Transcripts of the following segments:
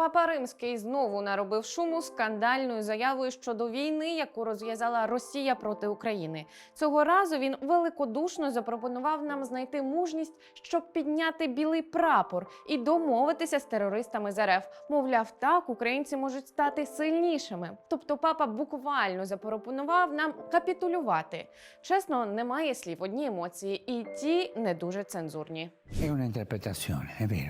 Папа Римський знову наробив шуму скандальною заявою щодо війни, яку розв'язала Росія проти України. Цього разу він великодушно запропонував нам знайти мужність, щоб підняти білий прапор і домовитися з терористами з РФ. Мовляв, так українці можуть стати сильнішими. Тобто, папа буквально запропонував нам капітулювати. Чесно, немає слів, одні емоції, і ті не дуже цензурні.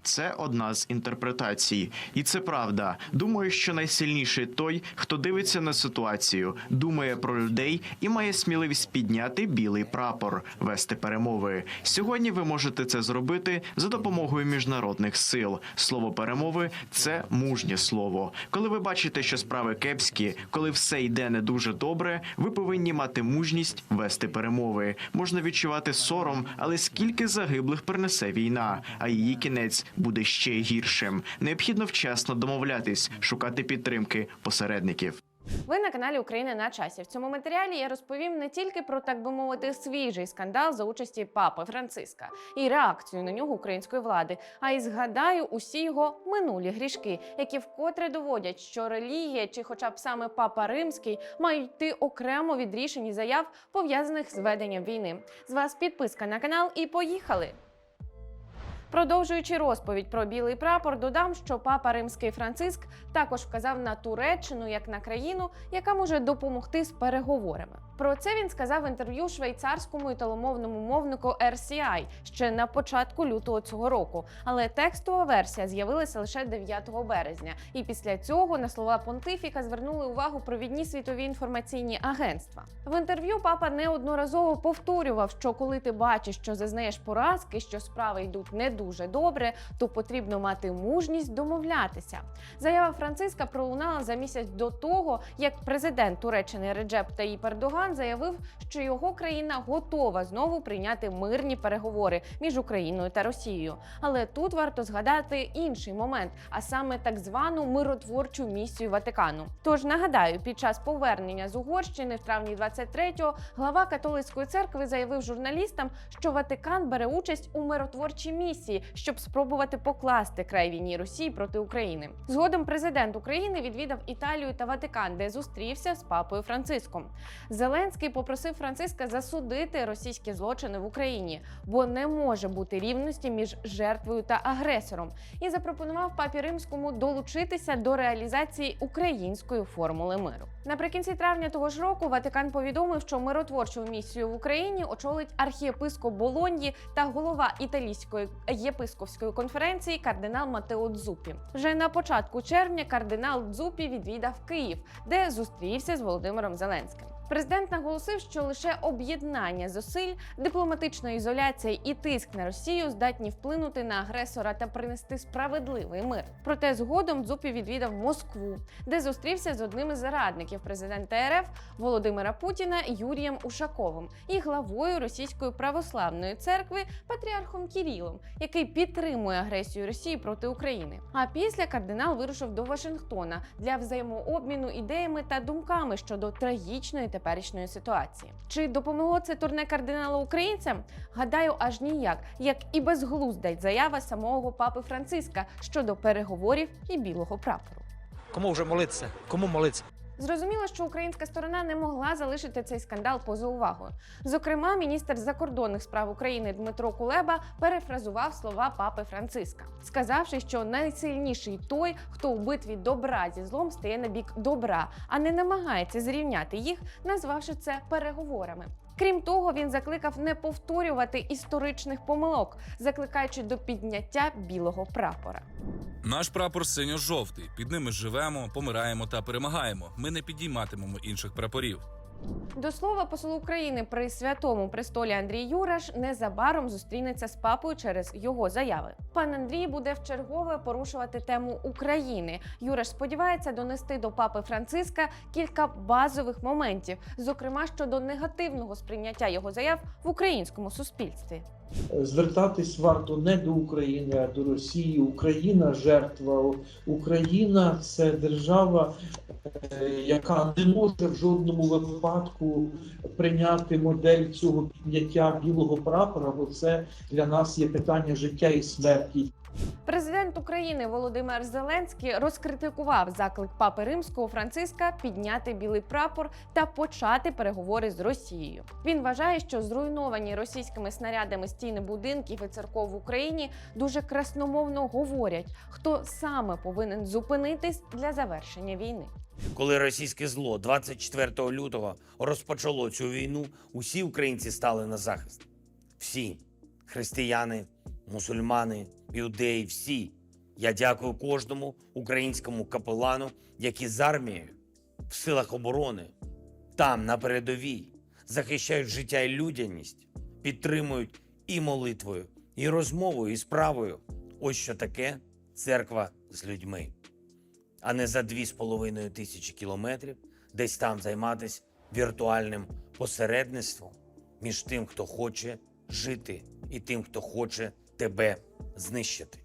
Це одна з інтерпретацій, і це правда. Думаю, що найсильніший той, хто дивиться на ситуацію, думає про людей і має сміливість підняти білий прапор, вести перемови. Сьогодні ви можете це зробити за допомогою міжнародних сил. Слово перемови це мужнє слово. Коли ви бачите, що справи кепські, коли все йде не дуже добре, ви повинні мати мужність вести перемови. Можна відчувати сором, але скільки загиблих принесе війна, а її кінець буде ще гіршим. Необхідно вчасно домовлятись, шукати підтримки посередників. Ви на каналі Україна на часі. В цьому матеріалі я розповім не тільки про так би мовити свіжий скандал за участі папи Франциска і реакцію на нього української влади, а й згадаю усі його минулі грішки, які вкотре доводять, що релігія чи, хоча б саме папа римський, мають йти окремо від рішень і заяв пов'язаних з веденням війни. З вас підписка на канал і поїхали. Продовжуючи розповідь про білий прапор, додам, що папа римський Франциск також вказав на Туреччину як на країну, яка може допомогти з переговорами. Про це він сказав в інтерв'ю швейцарському італомовному мовнику RCI ще на початку лютого цього року. Але текстова версія з'явилася лише 9 березня. І після цього на слова понтифіка звернули увагу провідні світові інформаційні агентства. В інтерв'ю папа неодноразово повторював, що коли ти бачиш, що зазнаєш поразки, що справи йдуть не дуже добре, то потрібно мати мужність домовлятися. Заява Франциска пролунала за місяць до того, як президент Туреччини Реджеп Таїп Ердоган заявив, що його країна готова знову прийняти мирні переговори між Україною та Росією. Але тут варто згадати інший момент, а саме так звану миротворчу місію Ватикану. Тож нагадаю, під час повернення з Угорщини в травні 23-го глава католицької церкви заявив журналістам, що Ватикан бере участь у миротворчій місії, щоб спробувати покласти край війні Росії проти України. Згодом президент України відвідав Італію та Ватикан, де зустрівся з папою Франциском. Зеленський попросив Франциска засудити російські злочини в Україні, бо не може бути рівності між жертвою та агресором, і запропонував папі римському долучитися до реалізації української формули миру. Наприкінці травня того ж року Ватикан повідомив, що миротворчу місію в Україні очолить архієпископ Болоньї та голова італійської єпископської конференції кардинал Матео Дзупі. Вже на початку червня кардинал Дзупі відвідав Київ, де зустрівся з Володимиром Зеленським. Президент наголосив, що лише об'єднання зусиль, дипломатична ізоляція і тиск на Росію здатні вплинути на агресора та принести справедливий мир. Проте згодом Дзупі відвідав Москву, де зустрівся з одним із зарадників президента РФ Володимира Путіна Юрієм Ушаковим і главою Російської православної церкви патріархом Кірілом, який підтримує агресію Росії проти України. А після кардинал вирушив до Вашингтона для взаємообміну ідеями та думками щодо трагічної теперішньої ситуації. Чи допомогло це турне кардинала українцям? Гадаю, аж ніяк, як і безглузда й заява самого папи Франциска щодо переговорів і білого прапору. Кому вже молитися? Кому молитися? Зрозуміло, що українська сторона не могла залишити цей скандал поза увагою. Зокрема, міністр закордонних справ України Дмитро Кулеба перефразував слова папи Франциска, сказавши, що найсильніший той, хто у битві добра зі злом стає на бік добра, а не намагається зрівняти їх, назвавши це переговорами. Крім того, він закликав не повторювати історичних помилок, закликаючи до підняття білого прапора. Наш прапор синьо-жовтий. Під ними живемо, помираємо та перемагаємо. Ми не підійматимемо інших прапорів. До слова, посол України при святому престолі Андрій Юраш незабаром зустрінеться з папою через його заяви. Пан Андрій буде вчергове порушувати тему України. Юраш сподівається донести до папи Франциска кілька базових моментів, зокрема щодо негативного сприйняття його заяв в українському суспільстві. Звертатись варто не до України, а до Росії. Україна жертва. Україна це держава, е, яка не може в жодному випадку прийняти модель цього підняття білого прапора, бо це для нас є питання життя і смерті. Президент України Володимир Зеленський розкритикував заклик папи римського Франциска підняти білий прапор та почати переговори з Росією. Він вважає, що зруйновані російськими снарядами стіни будинків і церков в Україні дуже красномовно говорять, хто саме повинен зупинитись для завершення війни. Коли російське зло 24 лютого розпочало цю війну, усі українці стали на захист. Всі християни, мусульмани, іудеї, всі. Я дякую кожному українському капелану, які з армією в силах оборони там, на передовій, захищають життя і людяність, підтримують і молитвою, і розмовою, і справою. Ось що таке церква з людьми а не за дві з половиною тисячі кілометрів, десь там займатися віртуальним посередництвом між тим, хто хоче жити, і тим, хто хоче тебе знищити.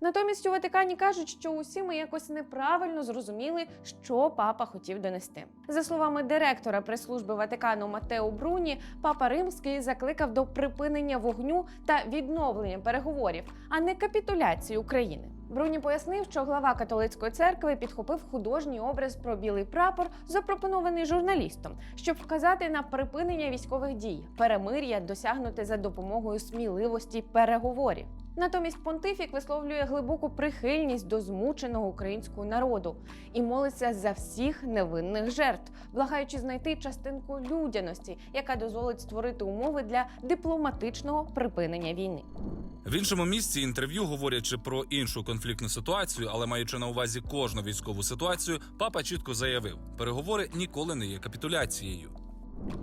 Натомість у Ватикані кажуть, що усі ми якось неправильно зрозуміли, що папа хотів донести. За словами директора прес-служби Ватикану Матео Бруні, папа Римський закликав до припинення вогню та відновлення переговорів, а не капітуляції України. Бруні пояснив, що глава католицької церкви підхопив художній образ про білий прапор, запропонований журналістом, щоб вказати на припинення військових дій, перемир'я досягнути за допомогою сміливості переговорів. Натомість понтифік висловлює глибоку прихильність до змученого українського народу і молиться за всіх невинних жертв, благаючи знайти частинку людяності, яка дозволить створити умови для дипломатичного припинення війни. В іншому місці інтерв'ю, говорячи про іншу конфліктну ситуацію, але маючи на увазі кожну військову ситуацію, папа чітко заявив: переговори ніколи не є капітуляцією.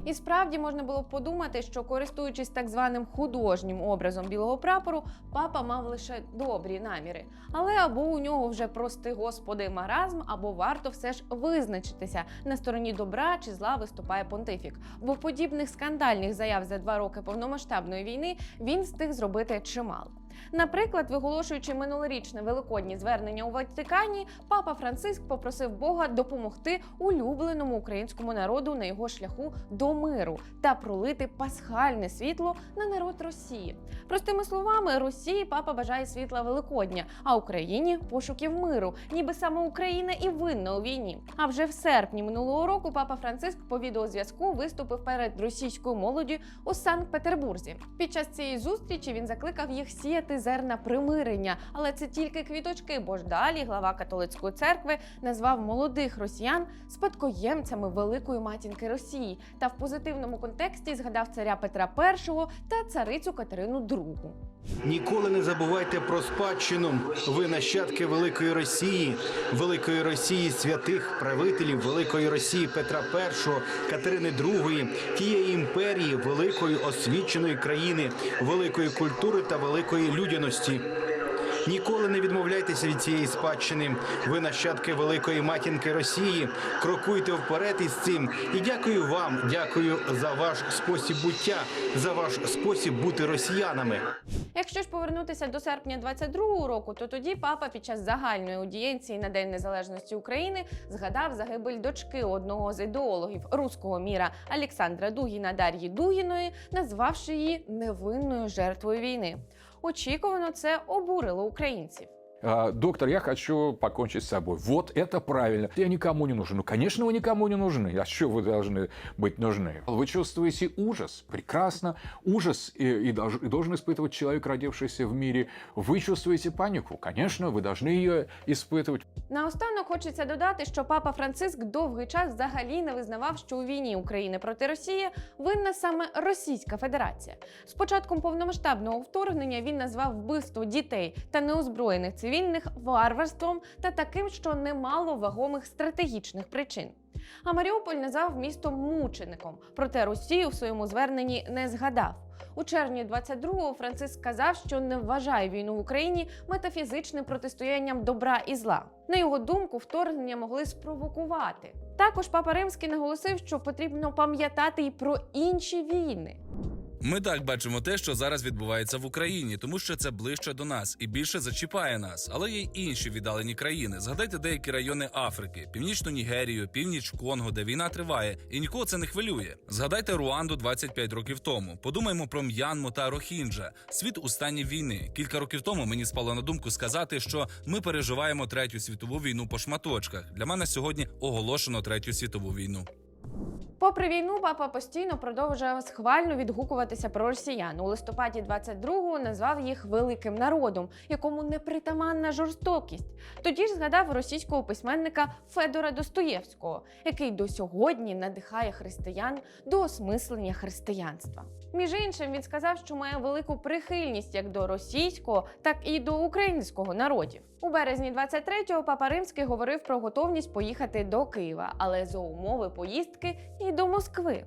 І справді можна було б подумати, що користуючись так званим художнім образом білого прапору, папа мав лише добрі наміри. Але або у нього вже прости господи маразм, або варто все ж визначитися на стороні добра чи зла виступає понтифік. Бо подібних скандальних заяв за два роки повномасштабної війни він встиг зробити чимало. Наприклад, виголошуючи минулорічне великоднє звернення у Ватикані, папа Франциск попросив Бога допомогти улюбленому українському народу на його шляху до миру та пролити пасхальне світло на народ Росії. Простими словами, Росії папа бажає світла Великодня, а Україні пошуків миру, ніби саме Україна і винна у війні. А вже в серпні минулого року папа Франциск по відеозв'язку виступив перед російською молоддю у Санкт-Петербурзі. Під час цієї зустрічі він закликав їх сіяти зерна примирення, але це тільки квіточки, бо ж далі глава католицької церкви назвав молодих росіян спадкоємцями великої матінки Росії та в позитивному контексті згадав царя Петра І та царицю Катерину II. Ніколи не забувайте про спадщину. Ви нащадки великої Росії, великої Росії святих правителів, великої Росії Петра І, Катерини II, тієї імперії, великої освіченої країни, великої культури та великої людяності. Ніколи не відмовляйтеся від цієї спадщини. Ви нащадки великої матінки Росії. Крокуйте вперед із цим. І дякую вам, дякую за ваш спосіб буття, за ваш спосіб бути росіянами. Якщо ж повернутися до серпня 22-го року, то тоді папа під час загальної аудієнції на День Незалежності України згадав загибель дочки одного з ідеологів руського міра Олександра Дугіна Дар'ї Дугіної, назвавши її невинною жертвою війни. Очікувано це обурило українців А, Доктор, я хочу покончить с собой. Вот это правильно. Я никому не нужен. Ну, конечно, вы никому не нужны. А что вы должны быть нужны? Вы чувствуете ужас? Прекрасно. Ужас и, и, долж- и должен испытывать человек, родившийся в мире. Вы чувствуете панику? Конечно, вы должны ее испытывать. Наостанок хочеться додати, що папа Франциск довгий час взагалі не визнавав, що у війні України проти Росії винна саме Російська Федерація. З початком повномасштабного вторгнення він назвав вбивство дітей та неозброєних цивільних варварством та таким, що не мало вагомих стратегічних причин. А Маріуполь назвав містом мучеником, проте Росію в своєму зверненні не згадав. У червні 22-го Франциск сказав, що не вважає війну в Україні метафізичним протистоянням добра і зла. На його думку, вторгнення могли спровокувати. Також папа Римський наголосив, що потрібно пам'ятати і про інші війни. Ми так бачимо те, що зараз відбувається в Україні, тому що це ближче до нас і більше зачіпає нас. Але є й інші віддалені країни. Згадайте деякі райони Африки, північну Нігерію, північ Конго, де війна триває, і нікого це не хвилює. Згадайте Руанду 25 років тому. Подумаймо про М'янму та Рохінджа. Світ у стані війни. Кілька років тому мені спало на думку сказати, що ми переживаємо третю світову війну по шматочках. Для мене сьогодні оголошено третю світову війну. Попри війну, папа постійно продовжує схвально відгукуватися про росіян. У листопаді 22-го назвав їх великим народом, якому непритаманна жорстокість. Тоді ж згадав російського письменника Федора Достоєвського, який до сьогодні надихає християн до осмислення християнства. Між іншим, він сказав, що має велику прихильність як до російського, так і до українського народів. У березні 23-го папа Римський говорив про готовність поїхати до Києва, але за умови поїздки і до Москви.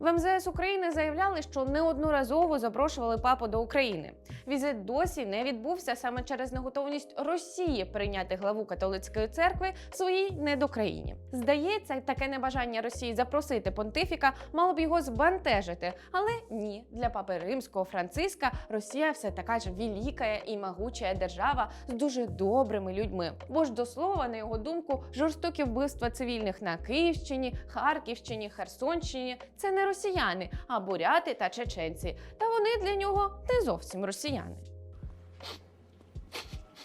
В МЗС України заявляли, що неодноразово запрошували папу до України. Візит досі не відбувся саме через неготовність Росії прийняти главу католицької церкви своїй недокраїні. Здається, таке небажання Росії запросити понтифіка мало б його збентежити, але ні, для папи римського Франциска Росія все така ж велика і могуча держава з дуже добрими людьми. Бо ж до слова, на його думку, жорстокі вбивства цивільних на Київщині, Харківщині, Херсонщині це не росіяни, а буряти та чеченці. Та вони для нього не зовсім росіяни.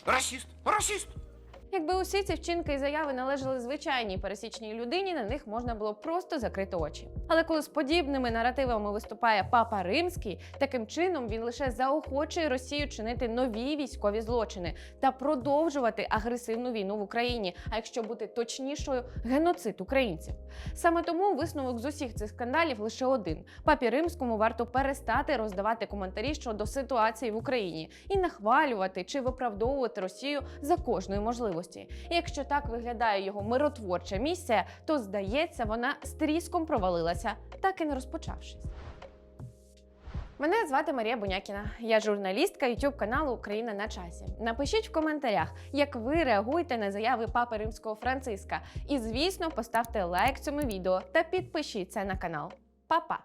Расіст! Расіст! Якби усі ці вчинки і заяви належали звичайній пересічній людині, на них можна було просто закрити очі. Але коли з подібними наративами виступає папа римський, таким чином він лише заохочує Росію чинити нові військові злочини та продовжувати агресивну війну в Україні. А якщо бути точнішою, геноцид українців. Саме тому висновок з усіх цих скандалів лише один: папі римському варто перестати роздавати коментарі щодо ситуації в Україні і нахвалювати чи виправдовувати Росію за кожної можливості. І якщо так виглядає його миротворча місія, то здається, вона з тріском провалилася, так і не розпочавшись. Мене звати Марія Бунякіна. Я журналістка youtube каналу Україна на часі. Напишіть в коментарях, як ви реагуєте на заяви папи римського Франциска. І, звісно, поставте лайк цьому відео та підпишіться на канал. Па-па!